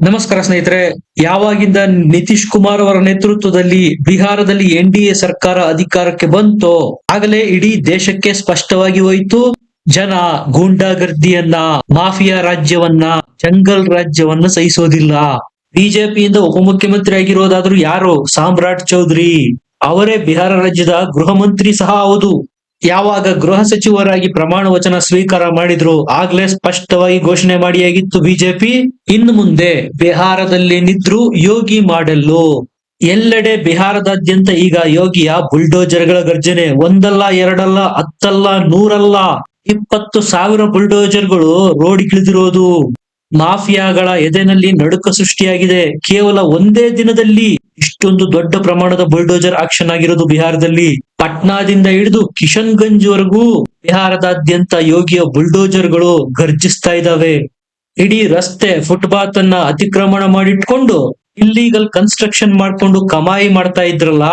ನಮಸ್ಕಾರ ಸ್ನೇಹಿತರೆ, ಯಾವಾಗಿಂದ ನಿತೀಶ್ ಕುಮಾರ್ ಅವರ ನೇತೃತ್ವದಲ್ಲಿ ಬಿಹಾರದಲ್ಲಿ ಎನ್ ಡಿ ಎ ಸರ್ಕಾರ ಅಧಿಕಾರಕ್ಕೆ ಬಂತೋ, ಆಗಲೇ ಇಡೀ ದೇಶಕ್ಕೆ ಸ್ಪಷ್ಟವಾಗಿ ಹೋಯಿತು, ಜನ ಗೂಂಡಾಗರ್ದಿಯನ್ನ, ಮಾಫಿಯಾ ರಾಜ್ಯವನ್ನ, ಜಂಗಲ್ ರಾಜ್ಯವನ್ನ ಸಹಿಸೋದಿಲ್ಲ. ಬಿಜೆಪಿಯಿಂದ ಉಪಮುಖ್ಯಮಂತ್ರಿ ಆಗಿರೋದಾದ್ರೂ ಯಾರು? ಸಾಮ್ರಾಟ್ ಚೌಧರಿ. ಅವರೇ ಬಿಹಾರ ರಾಜ್ಯದ ಗೃಹ ಮಂತ್ರಿ ಸಹ ಹೌದು. ಯಾವಾಗ ಗೃಹ ಸಚಿವರಾಗಿ ಪ್ರಮಾಣ ವಚನ ಸ್ವೀಕಾರ ಮಾಡಿದ್ರು ಆಗ್ಲೇ ಸ್ಪಷ್ಟವಾಗಿ ಘೋಷಣೆ ಮಾಡಿಯಾಗಿತ್ತು ಬಿಜೆಪಿ. ಇನ್ನು ಮುಂದೆ ಬಿಹಾರದಲ್ಲಿ ನಿದ್ರು ಯೋಗಿ ಮಾಡಲ್ಲು. ಎಲ್ಲೆಡೆ ಬಿಹಾರದಾದ್ಯಂತ ಈಗ ಯೋಗಿಯ ಬುಲ್ಡೋಜರ್ಗಳ ಗರ್ಜನೆ. ಒಂದಲ್ಲ, ಎರಡಲ್ಲ, ಹತ್ತಲ್ಲ, ನೂರಲ್ಲ, ಇಪ್ಪತ್ತು ಸಾವಿರ ಬುಲ್ಡೋಜರ್ಗಳು ರೋಡ್ಗಿಳಿದಿರೋದು. ಮಾಫಿಯಾಗಳ ಎದೆನಲ್ಲಿ ನಡುಕ ಸೃಷ್ಟಿಯಾಗಿದೆ. ಕೇವಲ ಒಂದೇ ದಿನದಲ್ಲಿ ಇಷ್ಟೊಂದು ದೊಡ್ಡ ಪ್ರಮಾಣದ ಬುಲ್ಡೋಜರ್ ಆಕ್ಷನ್ ಆಗಿರೋದು ಬಿಹಾರದಲ್ಲಿ. ಪಟ್ನಾದಿಂದ ಹಿಡಿದು ಕಿಶನ್ಗಂಜ್ ವರೆಗೂ ಬಿಹಾರದಾದ್ಯಂತ ಯೋಗಿಯ ಬುಲ್ಡೋಜರ್ಗಳು ಗರ್ಜಿಸ್ತಾ ಇದ್ದಾವೆ. ಇಡೀ ರಸ್ತೆ ಫುಟ್ಪಾತ್ ಅನ್ನ ಅತಿಕ್ರಮಣ ಮಾಡಿಟ್ಕೊಂಡು ಇಲ್ಲೀಗಲ್ ಕನ್ಸ್ಟ್ರಕ್ಷನ್ ಮಾಡ್ಕೊಂಡು ಕಮಾಯಿ ಮಾಡ್ತಾ ಇದ್ರಲ್ಲ?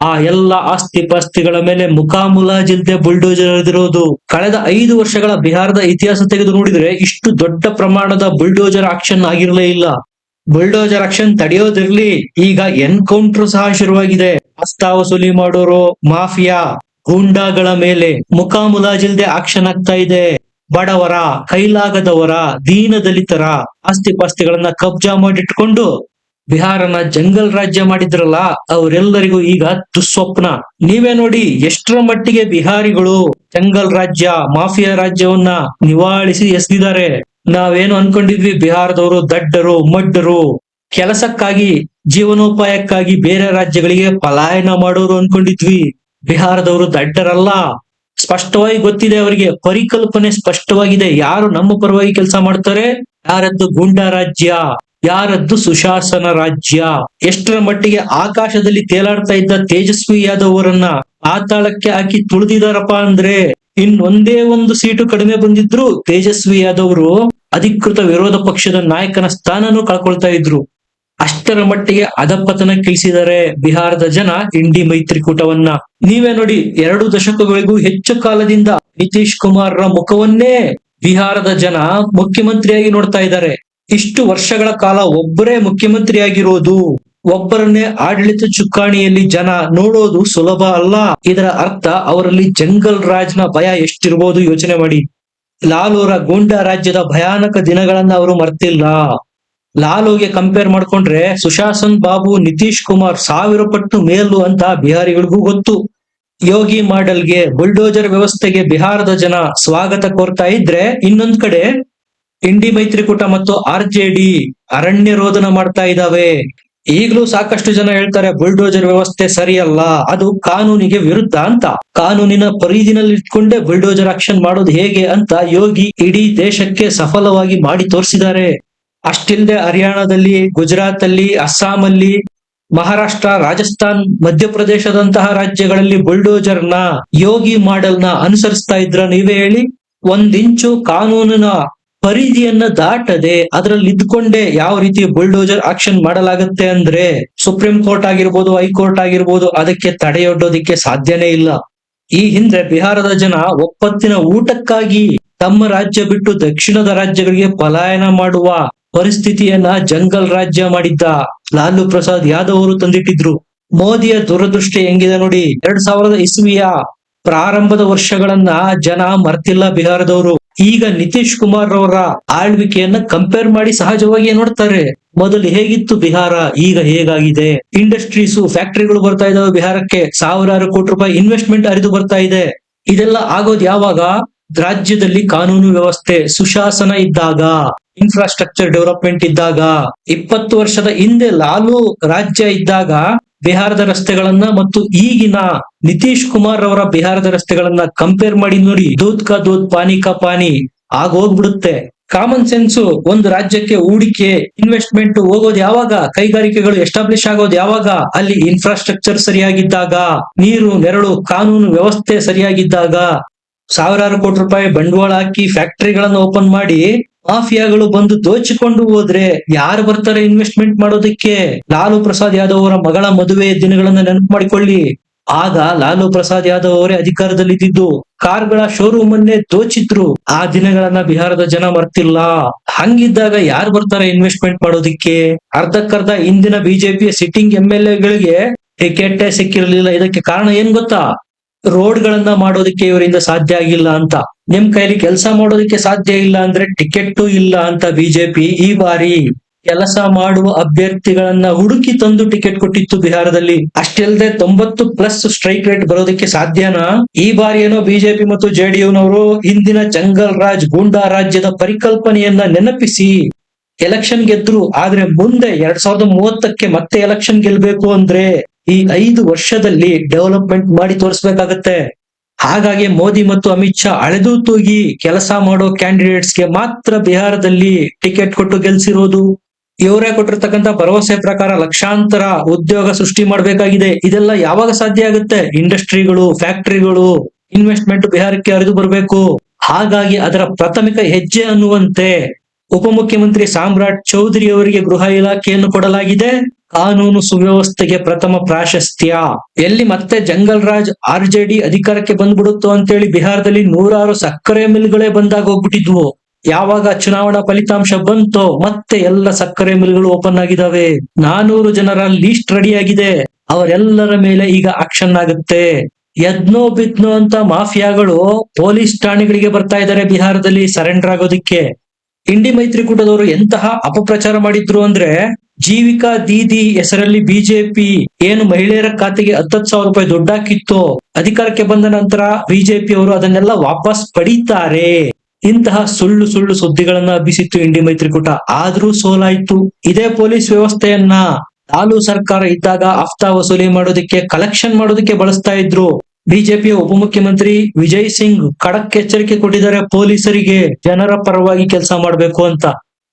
ಆ ಎಲ್ಲ ಆಸ್ತಿ ಪಾಸ್ತಿಗಳ ಮೇಲೆ ಮುಖಾಮುಲಾಜಿಲ್ದೆ ಬುಲ್ಡೋಜರ್ ಇರೋದು ಕಳೆದ ಐದು ವರ್ಷಗಳ ಬಿಹಾರದ ಇತಿಹಾಸ ತೆಗೆದು ನೋಡಿದ್ರೆ ಇಷ್ಟು ದೊಡ್ಡ ಪ್ರಮಾಣದ ಬುಲ್ಡೋಜರ್ ಆಕ್ಷನ್ ಆಗಿರಲೇ ಇಲ್ಲ. ಬುಲ್ಡೋಜರ್ ಆಕ್ಷನ್ ತಡೆಯೋದಿರ್ಲಿ. ಈಗ ಎನ್ಕೌಂಟರ್ ಸಹ ಶುರುವಾಗಿದೆ. ಹಸ್ತ ವಸೂಲಿ ಮಾಡೋರು, ಮಾಫಿಯಾ, ಗೂಂಡಾಗಳ ಮೇಲೆ ಮುಖಾಮುಲಾಜಿಲ್ದೆ ಆಕ್ಷನ್ ಆಗ್ತಾ ಇದೆ. ಬಡವರ, ಕೈಲಾಗದವರ ದೀನ ದಲಿತರ ಆಸ್ತಿ ಪಾಸ್ತಿಗಳನ್ನ ಕಬ್ಜಾ ಮಾಡಿಟ್ಕೊಂಡು ಬಿಹಾರನ ಜಂಗಲ್ ರಾಜ್ಯ ಮಾಡಿದ್ರಲ್ಲ, ಅವರೆಲ್ಲರಿಗೂ ಈಗ ದುಸ್ವಪ್ನ ನೀವೇ ನೋಡಿ ಎಷ್ಟರ ಮಟ್ಟಿಗೆ ಬಿಹಾರಿಗಳು ಜಂಗಲ್ ರಾಜ್ಯ, ಮಾಫಿಯಾ ರಾಜ್ಯವನ್ನ ನಿವಾಳಿಸಿ ಎಸಗಿದ್ದಾರೆ ನಾವೇನು ಅನ್ಕೊಂಡಿದ್ವಿ, ಬಿಹಾರದವರು ದಡ್ಡರು, ಮಡ್ಡರು. ಕೆಲಸಕ್ಕಾಗಿ, ಜೀವನೋಪಾಯಕ್ಕಾಗಿ ಬೇರೆ ರಾಜ್ಯಗಳಿಗೆ ಪಲಾಯನ ಮಾಡೋರು ಅನ್ಕೊಂಡಿದ್ವಿ. ಬಿಹಾರದವರು ದಡ್ಡರಲ್ಲ. ಸ್ಪಷ್ಟವಾಗಿ ಗೊತ್ತಿದೆ ಅವರಿಗೆ, ಪರಿಕಲ್ಪನೆ ಸ್ಪಷ್ಟವಾಗಿದೆ. ಯಾರು ನಮ್ಮ ಪರವಾಗಿ ಕೆಲಸ ಮಾಡ್ತಾರೆ? ಯಾರದ್ದು ಗೂಂಡಾ ರಾಜ್ಯ? ಯಾರದ್ದು ಸುಶಾಸನ ರಾಜ್ಯ? ಎಷ್ಟರ ಮಟ್ಟಿಗೆ ಆಕಾಶದಲ್ಲಿ ತೇಲಾಡ್ತಾ ಇದ್ದ ತೇಜಸ್ವಿ ಯಾದವ್ ಅವರನ್ನ ಪಾತಾಳಕ್ಕೆ ಹಾಕಿ ತುಳಿದಿದಾರಪ್ಪ ಅಂದ್ರೆ? ಇನ್ ಒಂದೇ ಒಂದು ಸೀಟು ಕಡಿಮೆ ಬಂದಿದ್ರು ತೇಜಸ್ವಿ ಯಾದವರು ಅಧಿಕೃತ ವಿರೋಧ ಪಕ್ಷದ ನಾಯಕನ ಸ್ಥಾನನೂ ಕಳ್ಕೊಳ್ತಾ ಇದ್ರು. ಅಷ್ಟರ ಮಟ್ಟಿಗೆ ಅಧಪತನ ಕಿಳಿಸಿದರೆ ಬಿಹಾರದ ಜನ ಇಂಡಿ ಮೈತ್ರಿಕೂಟವನ್ನ. ನೀವೇ ನೋಡಿ, ಎರಡು ದಶಕಗಳಿಗೂ ಹೆಚ್ಚು ಕಾಲದಿಂದ ನಿತೀಶ್ ಕುಮಾರ್ ರ ಮುಖವನ್ನೇ ಬಿಹಾರದ ಜನ ಮುಖ್ಯಮಂತ್ರಿಯಾಗಿ ನೋಡ್ತಾ ಇದ್ದಾರೆ. ಇಷ್ಟು ವರ್ಷಗಳ ಕಾಲ ಒಬ್ಬರೇ ಮುಖ್ಯಮಂತ್ರಿಯಾಗಿರೋದು, ಒಬ್ಬರನ್ನೇ ಆಡಳಿತ ಚುಕ್ಕಾಣಿಯಲ್ಲಿ ಜನ ನೋಡೋದು ಸುಲಭ ಅಲ್ಲ. ಇದರ ಅರ್ಥ ಅವರಲ್ಲಿ ಜಂಗಲ್ ರಾಜ್ನ ಭಯ ಎಷ್ಟಿರ್ಬೋದು ಯೋಚನೆ ಮಾಡಿ. ಲಾಲೋರ ಗೂಂಡಾ ರಾಜ್ಯದ ಭಯಾನಕ ದಿನಗಳನ್ನ ಅವರು ಮರ್ತಿಲ್ಲ. ಲಾಲೋಗೆ ಕಂಪೇರ್ ಮಾಡ್ಕೊಂಡ್ರೆ ಸುಶಾಸನ್ ಬಾಬು, ನಿತೀಶ್ ಕುಮಾರ್ ಸಾವಿರ ಪಟ್ಟು ಮೇಲು ಅಂತ ಬಿಹಾರಿಗಳಿಗೂ ಗೊತ್ತು. ಯೋಗಿ ಮಾಡೆಲ್ಗೆ ಬುಲ್ಡೋಜರ್ ವ್ಯವಸ್ಥೆಗೆ ಬಿಹಾರದ ಜನ ಸ್ವಾಗತ ಕೋರ್ತಾ ಇದ್ರೆ ಇನ್ನೊಂದ್ ಕಡೆ ಇಂಡಿ ಮೈತ್ರಿಕೂಟ ಮತ್ತು ಆರ್ ಜೆ ಡಿ ಅರಣ್ಯ ರೋದನ ಮಾಡ್ತಾ ಇದ್ದಾವೆ. ಈಗಲೂ ಸಾಕಷ್ಟು ಜನ ಹೇಳ್ತಾರೆ, ಬುಲ್ಡೋಜರ್ ವ್ಯವಸ್ಥೆ ಸರಿಯಲ್ಲ, ಅದು ಕಾನೂನಿಗೆ ವಿರುದ್ಧ ಅಂತ. ಕಾನೂನಿನ ಪರಿಧಿನಲ್ಲಿ ಇಟ್ಕೊಂಡೇ ಬುಲ್ಡೋಜರ್ ಆಕ್ಷನ್ ಮಾಡೋದು ಹೇಗೆ ಅಂತ ಯೋಗಿ ಇಡೀ ದೇಶಕ್ಕೆ ಸಫಲವಾಗಿ ಮಾಡಿ ತೋರಿಸಿದ್ದಾರೆ. ಅಷ್ಟಿಲ್ಲದೆ ಹರಿಯಾಣದಲ್ಲಿ ಗುಜರಾತ್ ಅಲ್ಲಿ ಅಸ್ಸಾಂ ಅಲ್ಲಿ ಮಹಾರಾಷ್ಟ್ರ, ರಾಜಸ್ಥಾನ್, ಮಧ್ಯಪ್ರದೇಶದಂತಹ ರಾಜ್ಯಗಳಲ್ಲಿ ಬುಲ್ಡೋಜರ್ ಯೋಗಿ ಮಾಡೆಲ್ನ ಅನುಸರಿಸ್ತಾ ಇದ್ರ ನೀವೇ ಹೇಳಿ, ಒಂದಿಂಚು ಕಾನೂನಿನ ಪರಿಧಿಯನ್ನ ದಾಟದೆ ಅದರಲ್ಲಿ ಇದ್ಕೊಂಡೇ ಯಾವ ರೀತಿ ಬುಲ್ಡೋಜರ್ ಆಕ್ಷನ್ ಮಾಡಲಾಗುತ್ತೆ ಅಂದ್ರೆ ಸುಪ್ರೀಂ ಕೋರ್ಟ್ ಆಗಿರ್ಬೋದು, ಹೈಕೋರ್ಟ್ ಆಗಿರ್ಬೋದು ಅದಕ್ಕೆ ತಡೆಯೊಡ್ಡೋದಿಕ್ಕೆ ಸಾಧ್ಯನೇ ಇಲ್ಲ. ಈ ಹಿಂದೆ ಬಿಹಾರದ ಜನ ಒಪ್ಪತ್ತಿನ ಊಟಕ್ಕಾಗಿ ತಮ್ಮ ರಾಜ್ಯ ಬಿಟ್ಟು ದಕ್ಷಿಣದ ರಾಜ್ಯಗಳಿಗೆ ಪಲಾಯನ ಮಾಡುವ ಪರಿಸ್ಥಿತಿಯನ್ನ ಜಂಗಲ್ ರಾಜ್ಯ ಮಾಡಿದ್ದ ಲಾಲು ಪ್ರಸಾದ್ ಯಾದವ್ ಅವರು ತಂದಿಟ್ಟಿದ್ರು. ಮೋದಿಯ ದುರದೃಷ್ಟಿ ಹೆಂಗಿದೆ ನೋಡಿ, ಎರಡ್ ಸಾವಿರದ ಇಸ್ವಿಯ ಪ್ರಾರಂಭದ ವರ್ಷಗಳನ್ನ ಜನ ಮರ್ತಿಲ್ಲ ಬಿಹಾರದವರು. ಈಗ ನಿತೀಶ್ ಕುಮಾರ್ ಅವರ ಆಳ್ವಿಕೆಯನ್ನ ಕಂಪೇರ್ ಮಾಡಿ ಸಹಜವಾಗಿ ನೋಡ್ತಾರೆ. ಮೊದಲು ಹೇಗಿತ್ತು ಬಿಹಾರ, ಈಗ ಹೇಗಾಗಿದೆ? ಇಂಡಸ್ಟ್ರೀಸ್ ಫ್ಯಾಕ್ಟರಿಗಳು ಬರ್ತಾ ಇದಾವೆ ಬಿಹಾರಕ್ಕೆ. ಸಾವಿರಾರು ಕೋಟಿ ರೂಪಾಯಿ ಇನ್ವೆಸ್ಟ್ಮೆಂಟ್ ಅರಿದು ಬರ್ತಾ ಇದೆ. ಇದೆಲ್ಲ ಆಗೋದು ಯಾವಾಗ? ರಾಜ್ಯದಲ್ಲಿ ಕಾನೂನು ವ್ಯವಸ್ಥೆ ಸುಶಾಸನ ಇದ್ದಾಗ ಇನ್ಫ್ರಾಸ್ಟ್ರಕ್ಚರ್ ಡೆವಲಪ್ಮೆಂಟ್ ಇದ್ದಾಗ. ಇಪ್ಪತ್ತು ವರ್ಷದ ಹಿಂದೆ ಲಾಲು ರಾಜ್ಯ ಇದ್ದಾಗ ಬಿಹಾರದ ರಸ್ತೆಗಳನ್ನ ಮತ್ತು ಈಗಿನ ನಿತೀಶ್ ಕುಮಾರ್ ಅವರ ಬಿಹಾರದ ರಸ್ತೆಗಳನ್ನ ಕಂಪೇರ್ ಮಾಡಿ ನೋಡಿ, ದೂದ್ ಕಾ ದೂದ್, ಪಾನಿ ಕಾ ಪಾನಿ ಆಗ ಹೋಗ್ಬಿಡುತ್ತೆ. ಕಾಮನ್ ಸೆನ್ಸ್ ಒಂದು ರಾಜ್ಯಕ್ಕೆ ಹೂಡಿಕೆ ಇನ್ವೆಸ್ಟ್ಮೆಂಟ್ ಹೋಗೋದು ಯಾವಾಗ? ಕೈಗಾರಿಕೆಗಳು ಎಸ್ಟಾಬ್ಲಿಷ್ ಆಗೋದು ಯಾವಾಗ? ಅಲ್ಲಿ ಇನ್ಫ್ರಾಸ್ಟ್ರಕ್ಚರ್ ಸರಿಯಾಗಿದ್ದಾಗ, ನೀರು, ನೆರಳು, ಕಾನೂನು ವ್ಯವಸ್ಥೆ ಸರಿಯಾಗಿದ್ದಾಗ, ಸಾವಿರಾರು ಕೋಟಿ ರೂಪಾಯಿ ಬಂಡವಾಳ ಹಾಕಿ ಫ್ಯಾಕ್ಟರಿಗಳನ್ನು ಓಪನ್ ಮಾಡಿ ಮಾಫಿಯಾಗಳು ಬಂದು ದೋಚಿಕೊಂಡು ಹೋದ್ರೆ ಯಾರು ಬರ್ತಾರೆ ಇನ್ವೆಸ್ಟ್ಮೆಂಟ್ ಮಾಡೋದಕ್ಕೆ? ಲಾಲು ಪ್ರಸಾದ್ ಯಾದವ್ ಅವರ ಮಗಳ ಮದುವೆ ದಿನಗಳನ್ನ ನೆನಪು ಮಾಡಿಕೊಳ್ಳಿ. ಆಗ ಲಾಲು ಪ್ರಸಾದ್ ಯಾದವ್ ಅವರೇ ಅಧಿಕಾರದಲ್ಲಿ ಇದ್ದಿದ್ದು ಕಾರ್ಗಳ ಶೋರೂಮ್ ಅನ್ನೇ ದೋಚಿದ್ರು. ಆ ದಿನಗಳನ್ನ ಬಿಹಾರದ ಜನ ಮರ್ತಿಲ್ಲ. ಹಂಗಿದ್ದಾಗ ಯಾರು ಬರ್ತಾರೆ ಇನ್ವೆಸ್ಟ್ಮೆಂಟ್ ಮಾಡೋದಿಕ್ಕೆ? ಅರ್ಧಕ್ಕರ್ಧ ಇಂದಿನ ಬಿಜೆಪಿಯ ಸಿಟ್ಟಿಂಗ್ ಎಂ ಎಲ್ ಎಗಳಿಗೆ ಟಿಕೆಟ್ ಸಿಕ್ಕಿರಲಿಲ್ಲ. ಇದಕ್ಕೆ ಕಾರಣ ಏನ್ ಗೊತ್ತಾ? ರೋಡ್ ಗಳನ್ನ ಮಾಡೋದಕ್ಕೆ ಇವರಿಂದ ಸಾಧ್ಯ ಆಗಿಲ್ಲ ಅಂತ. ನಿಮ್ ಕೈಲಿ ಕೆಲಸ ಮಾಡೋದಕ್ಕೆ ಸಾಧ್ಯ ಇಲ್ಲ ಅಂದ್ರೆ ಟಿಕೆಟ್ ಇಲ್ಲ ಅಂತ ಬಿಜೆಪಿ ಈ ಬಾರಿ ಕೆಲಸ ಮಾಡುವ ಅಭ್ಯರ್ಥಿಗಳನ್ನ ಹುಡುಕಿ ತಂದು ಟಿಕೆಟ್ ಕೊಟ್ಟಿತ್ತು ಬಿಹಾರದಲ್ಲಿ. ಅಷ್ಟೆಲ್ಲದೆ ತೊಂಬತ್ತು ಪ್ಲಸ್ ಸ್ಟ್ರೈಕ್ ರೇಟ್ ಬರೋದಕ್ಕೆ ಸಾಧ್ಯನಾ? ಈ ಬಾರಿ ಏನೋ ಬಿಜೆಪಿ ಮತ್ತು ಜೆಡಿಯುನವರು ಹಿಂದಿನ ಜಂಗಲ್ ರಾಜ್ ಗೂಂಡಾ ರಾಜ್ಯದ ಪರಿಕಲ್ಪನೆಯನ್ನ ನೆನಪಿಸಿ. ಎಲೆಕ್ಷನ್ ಗೆದ್ರು, ಆದ್ರೆ ಮುಂದೆ ಎರಡ್ ಸಾವಿರದ ಮೂವತ್ತಕ್ಕೆ ಮತ್ತೆ ಎಲೆಕ್ಷನ್ ಗೆಲ್ಬೇಕು ಅಂದ್ರೆ ಈ ಐದು ವರ್ಷದಲ್ಲಿ ಡೆವಲಪ್ಮೆಂಟ್ ಮಾಡಿ ತೋರಿಸ್ಬೇಕಾಗತ್ತೆ. ಹಾಗಾಗಿ ಮೋದಿ ಮತ್ತು ಅಮಿತ್ ಶಾ ಅಳೆದು ತೂಗಿ ಕೆಲಸ ಮಾಡೋ ಕ್ಯಾಂಡಿಡೇಟ್ಸ್ಗೆ ಮಾತ್ರ ಬಿಹಾರದಲ್ಲಿ ಟಿಕೆಟ್ ಕೊಟ್ಟು ಗೆಲ್ಸಿರೋದು. ಇವರೇ ಕೊಟ್ಟಿರ್ತಕ್ಕಂತ ಭರವಸೆ ಪ್ರಕಾರ ಲಕ್ಷಾಂತರ ಉದ್ಯೋಗ ಸೃಷ್ಟಿ ಮಾಡಬೇಕಾಗಿದೆ. ಇದೆಲ್ಲ ಯಾವಾಗ ಸಾಧ್ಯ ಆಗುತ್ತೆ? ಇಂಡಸ್ಟ್ರಿಗಳು, ಫ್ಯಾಕ್ಟರಿಗಳು ಇನ್ವೆಸ್ಟ್ಮೆಂಟ್ ಬಿಹಾರಕ್ಕೆ ಹರಿದು ಬರಬೇಕು. ಹಾಗಾಗಿ ಅದರ ಪ್ರಾಥಮಿಕ ಹೆಜ್ಜೆ ಅನ್ನುವಂತೆ ಉಪಮುಖ್ಯಮಂತ್ರಿ ಸಾಮ್ರಾಟ್ ಚೌಧರಿ ಅವರಿಗೆ ಗೃಹ ಇಲಾಖೆಯನ್ನು ಕೊಡಲಾಗಿದೆ. ಕಾನೂನು ಸುವ್ಯವಸ್ಥೆಗೆ ಪ್ರಥಮ ಪ್ರಾಶಸ್ತ್ಯ. ಎಲ್ಲಿ ಮತ್ತೆ jungle raj R J D ಅಧಿಕಾರಕ್ಕೆ ಬಂದ್ಬಿಡುತ್ತೋ ಅಂತೇಳಿ ಬಿಹಾರದಲ್ಲಿ ನೂರಾರು ಸಕ್ಕರೆ ಮಿಲ್ಗಳೇ ಬಂದಾಗ ಹೋಗ್ಬಿಟ್ಟಿದ್ವು. ಯಾವಾಗ ಚುನಾವಣಾ ಫಲಿತಾಂಶ ಬಂತೋ ಮತ್ತೆ ಎಲ್ಲ ಸಕ್ಕರೆ ಮಿಲ್ಗಳು ಓಪನ್ ಆಗಿದಾವೆ. ನಾನೂರು ಜನರ ಲೀಸ್ಟ್ ರೆಡಿ ಆಗಿದೆ ಅವರೆಲ್ಲರ ಮೇಲೆ ಈಗ ಆಕ್ಷನ್ ಆಗುತ್ತೆ. ಯದ್ನೋ ಬಿದ್ನೋ ಅಂತ ಮಾಫಿಯಾಗಳು ಪೊಲೀಸ್ ಠಾಣೆಗಳಿಗೆ ಬರ್ತಾ ಇದ್ದಾರೆ ಬಿಹಾರದಲ್ಲಿ ಸರೆಂಡರ್ ಆಗೋದಿಕ್ಕೆ. ಇಂಡಿ ಮೈತ್ರಿಕೂಟದವರು ಎಂತಹ ಅಪಪ್ರಚಾರ ಮಾಡಿದ್ರು ಅಂದ್ರೆ ಜೀವಿಕಾ ದೀದಿ ಹೆಸರಲ್ಲಿ ಬಿಜೆಪಿ ಏನು ಮಹಿಳೆಯರ ಖಾತೆಗೆ ಹತ್ತತ್ತು ಸಾವಿರ ರೂಪಾಯಿ ದೊಡ್ಡಾಕಿತ್ತು ಅಧಿಕಾರಕ್ಕೆ ಬಂದ ನಂತರ ಬಿಜೆಪಿ ಅವರು ಅದನ್ನೆಲ್ಲ ವಾಪಸ್ ಪಡೀತಾರೆ. ಇಂತಹ ಸುಳ್ಳು ಸುಳ್ಳು ಸುದ್ದಿಗಳನ್ನ ಹಬ್ಬಿಸಿತ್ತು ಇಂಡಿ ಮೈತ್ರಿಕೂಟ. ಆದ್ರೂ ಸೋಲಾಯ್ತು. ಇದೇ ಪೊಲೀಸ್ ವ್ಯವಸ್ಥೆಯನ್ನ ಲಾಲು ಸರ್ಕಾರ ಇದ್ದಾಗ ಹಫ್ತಾ ವಸೂಲಿ ಮಾಡೋದಕ್ಕೆ ಕಲೆಕ್ಷನ್ ಮಾಡೋದಕ್ಕೆ ಬಳಸ್ತಾ ಇದ್ರು. ಬಿಜೆಪಿಯ ಉಪಮುಖ್ಯಮಂತ್ರಿ ವಿಜಯ್ ಸಿಂಗ್ ಖಡಕ್ ಎಚ್ಚರಿಕೆ ಕೊಟ್ಟಿದ್ದಾರೆ ಪೊಲೀಸರಿಗೆ. ಜನರ ಪರವಾಗಿ ಕೆಲಸ ಮಾಡಬೇಕು ಅಂತ.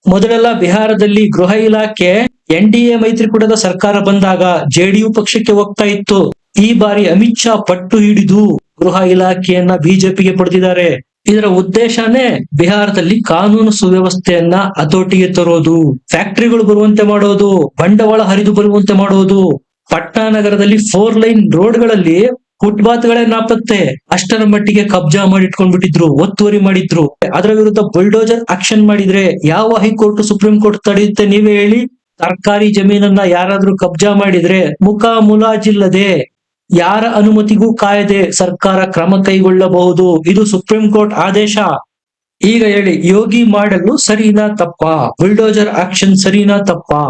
ಮೊದಲೆಲ್ಲ ಬಿಹಾರದಲ್ಲಿ ಗೃಹ ಇಲಾಖೆ ಎನ್ ಡಿ ಎ ಮೈತ್ರಿಕೂಟದ ಸರ್ಕಾರ ಬಂದಾಗ ಜೆಡಿಯು ಪಕ್ಷಕ್ಕೆ ಹೋಗ್ತಾ ಇತ್ತು. ಈ ಬಾರಿ ಅಮಿತ್ ಶಾ ಪಟ್ಟು ಹಿಡಿದು ಗೃಹ ಇಲಾಖೆಯನ್ನ ಬಿಜೆಪಿಗೆ ಪಡೆದಿದ್ದಾರೆ ಇದರ ಉದ್ದೇಶನೇ ಬಿಹಾರದಲ್ಲಿ ಕಾನೂನು ಸುವ್ಯವಸ್ಥೆಯನ್ನ ಹತೋಟಿಗೆ ತರೋದು, ಫ್ಯಾಕ್ಟರಿಗಳು ಬರುವಂತೆ ಮಾಡೋದು, ಬಂಡವಾಳ ಹರಿದು ಬರುವಂತೆ ಮಾಡೋದು. ಪಟ್ನಾ ನಗರದಲ್ಲಿ ಫೋರ್ ಲೈನ್ ರೋಡ್ಗಳಲ್ಲಿ ಫುಟ್ಪಾತ್ ಗಳೇ ನಾಪತ್ತೆ ಅಷ್ಟರ ಮಟ್ಟಿಗೆ ಕಬ್ಜಾ ಮಾಡಿ ಇಟ್ಕೊಂಡ್ಬಿಟ್ಟಿದ್ರು ಒತ್ತುವರಿ ಮಾಡಿದ್ರು. ಅದರ ವಿರುದ್ಧ ಬುಲ್ಡೋಜರ್ ಆಕ್ಷನ್ ಮಾಡಿದ್ರೆ ಯಾವ ಹೈಕೋರ್ಟ್, ಸುಪ್ರೀಂ ಕೋರ್ಟ್ ತಡೆಯುತ್ತೆ ನೀವೇ ಹೇಳಿ. ಸರ್ಕಾರಿ ಜಮೀನನ್ನ ಯಾರಾದ್ರೂ ಕಬ್ಜಾ ಮಾಡಿದ್ರೆ ಮುಖ ಮುಲಾಜಿಲ್ಲದೆ ಯಾರ ಅನುಮತಿಗೂ ಕಾಯದೆ ಸರ್ಕಾರ ಕ್ರಮ ಕೈಗೊಳ್ಳಬಹುದು. ಇದು ಸುಪ್ರೀಂ ಕೋರ್ಟ್ ಆದೇಶ. ಈಗ ಹೇಳಿ, ಯೋಗಿ ಮಾಡಲು ಸರಿನಾ ತಪ್ಪಾ? ಬುಲ್ಡೋಜರ್ ಆಕ್ಷನ್ ಸರಿನಾ ತಪ್ಪಾ?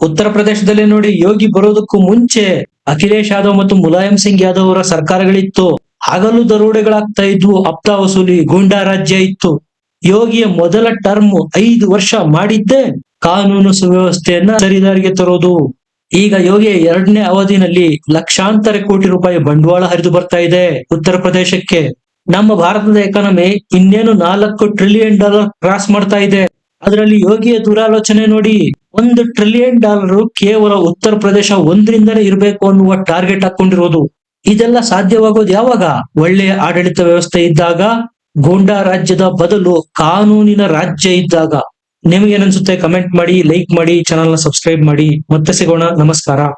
ಉತ್ತರ ಪ್ರದೇಶದಲ್ಲಿ ನೋಡಿ, ಯೋಗಿ ಬರೋದಕ್ಕೂ ಮುಂಚೆ ಅಖಿಲೇಶ್ ಯಾದವ್ ಮತ್ತು ಮುಲಾಯಂ ಸಿಂಗ್ ಯಾದವ್ ಅವರ ಸರ್ಕಾರಗಳಿತ್ತು. ಹಗಲು ದರೋಡೆಗಳಾಗ್ತಾ ಇದ್ವು, ಹಪ್ತಾ ವಸೂಲಿ, ಗೂಂಡಾ ರಾಜ್ಯ ಇತ್ತು. ಯೋಗಿಯ ಮೊದಲ ಟರ್ಮ್ ಐದು ವರ್ಷ ಮಾಡಿದ್ದೆ ಕಾನೂನು ಸುವ್ಯವಸ್ಥೆಯನ್ನ ಸರಿದಾರಿಗೆ ತರೋದು. ಈಗ ಯೋಗಿಯ ಎರಡನೇ ಅವಧಿನಲ್ಲಿ ಲಕ್ಷಾಂತರ ಕೋಟಿ ರೂಪಾಯಿ ಬಂಡವಾಳ ಹರಿದು ಬರ್ತಾ ಇದೆ ಉತ್ತರ ಪ್ರದೇಶಕ್ಕೆ. ನಮ್ಮ ಭಾರತದ ಎಕಾನಮಿ ಇನ್ನೇನು ನಾಲ್ಕು ಟ್ರಿಲಿಯನ್ ಡಾಲರ್ ಕ್ರಾಸ್ ಮಾಡ್ತಾ ಇದೆ. ಅದರಲ್ಲಿ ಯೋಗಿಯ ದುರಾಲೋಚನೆ ನೋಡಿ ಒಂದು ಟ್ರಿಲಿಯನ್ ಡಾಲರ್ ಕೇವಲ ಉತ್ತರ ಪ್ರದೇಶ ಒಂದರಿಂದಲೇ ಇರಬೇಕು ಅನ್ನುವ ಟಾರ್ಗೆಟ್ ಹಾಕೊಂಡಿರೋದು. ಇದೆಲ್ಲ ಸಾಧ್ಯವಾಗೋದು ಯಾವಾಗ? ಒಳ್ಳೆಯ ಆಡಳಿತ ವ್ಯವಸ್ಥೆ ಇದ್ದಾಗ, ಗೋಂಡಾ ರಾಜ್ಯದ ಬದಲು ಕಾನೂನಿನ ರಾಜ್ಯ ಇದ್ದಾಗ. ನಿಮಗೇನನ್ಸುತ್ತೆ? ಕಮೆಂಟ್ ಮಾಡಿ ಲೈಕ್ ಮಾಡಿ ಚಾನಲ್ನ ಸಬ್ಸ್ಕ್ರೈಬ್ ಮಾಡಿ. ಮತ್ತೆ ಸಿಗೋಣ. ನಮಸ್ಕಾರ.